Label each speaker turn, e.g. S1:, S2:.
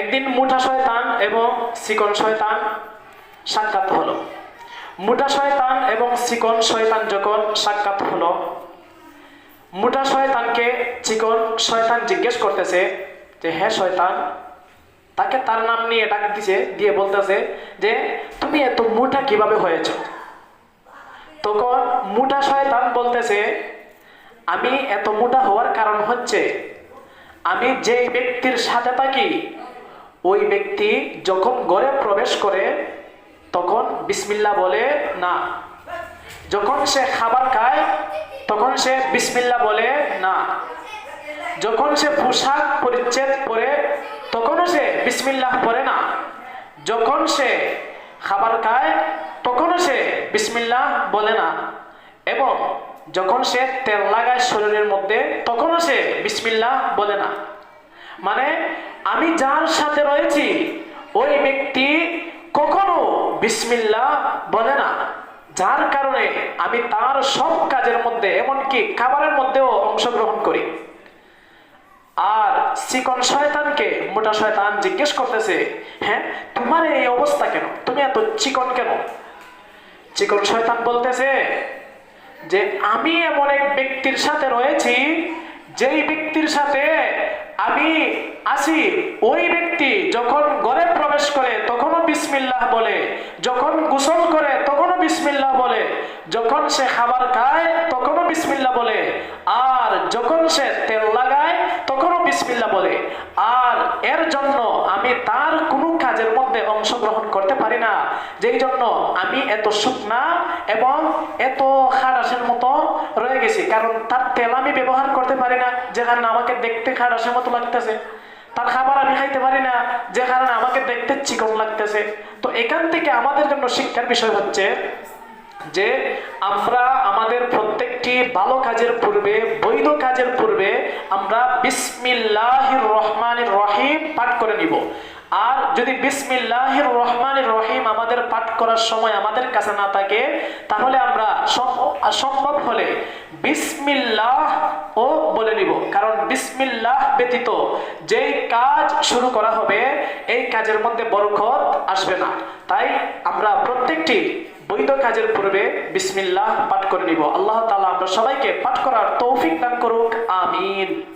S1: একদিন মুঠা শয়তান এবং চিকন শয়তান সাক্ষাৎ হলো। মুঠা শয়তান এবং চিকন শয়তান যখন সাক্ষাৎ হলো, মুঠা শয়তানকে চিকন শয়তান জিজ্ঞেস করতেছে যে হ্যাঁ শয়তান, তাকে তার নাম নিয়ে ডাক দিছে, দিয়ে বলতেছে যে, তুমি এত মুঠা কীভাবে হয়েছ? তখন মুঠা শয়তান বলতেছে, আমি এত মোটা হওয়ার কারণ হচ্ছে, আমি যেই ব্যক্তির সাথে থাকি ওই ব্যক্তি যখন ঘরে প্রবেশ করে, তখন বিসমিল্লা বলে, না। যখন সে খাবার খায়, তখন সে বিসমিল্লা বলে, না। যখন সে পোশাক পরিচ্ছেদ পরে, তখনও সে বিসমিল্লাহ পরে না। যখন সে খাবার খায়, তখনও সে বিসমিল্লাহ বলে না। এবং যখন সে তেল লাগায় শরীরের মধ্যে, তখনও সে বিসমিল্লাহ বলে না। মানে আমি যার সাথে রয়েছি, ওই ব্যক্তি কখনো বিসমিল্লাহ বলে না। যার কারণে আমি তার সব কাজের মধ্যে, এমনকি খাবারের মধ্যেও অংশগ্রহণ করি। আর শয়তানকে, মোটা শয়তান জিজ্ঞেস করতেছে হ্যাঁ তোমার এই অবস্থা কেন? তুমি এত চিকন কেন? চিকন শয়তান বলতেছে যে, আমি এমন এক ব্যক্তির সাথে রয়েছি, যেই ব্যক্তির সাথে আমি আছি। ওই ব্যক্তি যখন ঘরে প্রবেশ করে, তখনও বিসমিল্লাহ বলে। যখন গোসল করে, তখনও বিসমিল্লাহ বলে। যখন সে খাবার খায়, তখনও বিসমিল্লাহ বলে। আর যখন সে তেল লাগায়, তখনও বিসমিল্লাহ বলে। আর এর জন্য আমি তার কোনো কাজের মধ্যে অংশগ্রহণ করতে পারি না যেই জন্য আমি এত শুকনা এবং এত খারাসের মতো রয়ে গেছি। কারণ তার তেল আমি ব্যবহার করতে পারি না, যে কারণে আমাকে দেখতে খারাসের মতো লাগতেছে। তার খাবার আমি খাইতে পারি না, যে কারণে আমাকে দেখতে চিকন লাগতেছে। তো এখান থেকে আমাদের জন্য শিক্ষার বিষয় হচ্ছে যে আমরা আমাদের প্রত্যেকটি ভালো কাজের পূর্বে, বৈধ কাজের পূর্বে আমরা বিসমিল্লাহির রহমানির রহিম পাঠ করে নিব। আর যদি বিসমিল্লাহির রহমানির রহিম আমাদের পাঠ করার সময় আমাদের কাছে না থাকে, তাহলে আমরা সম- সম্ভব হলে বিসমিল্লাহ ও বলে নিব। কারণ বিসমিল্লাহ ব্যতীত যেই কাজ শুরু করা হবে, এই কাজের মধ্যে বরকত আসবে না। তাই আমরা প্রত্যেকটি বৈধ কাজের পূর্বে বিসমিল্লাহ পাঠ করে নিব। আল্লাহ তালা আমরা সবাইকে পাঠ করার তৌফিক দান করুক, আমিন।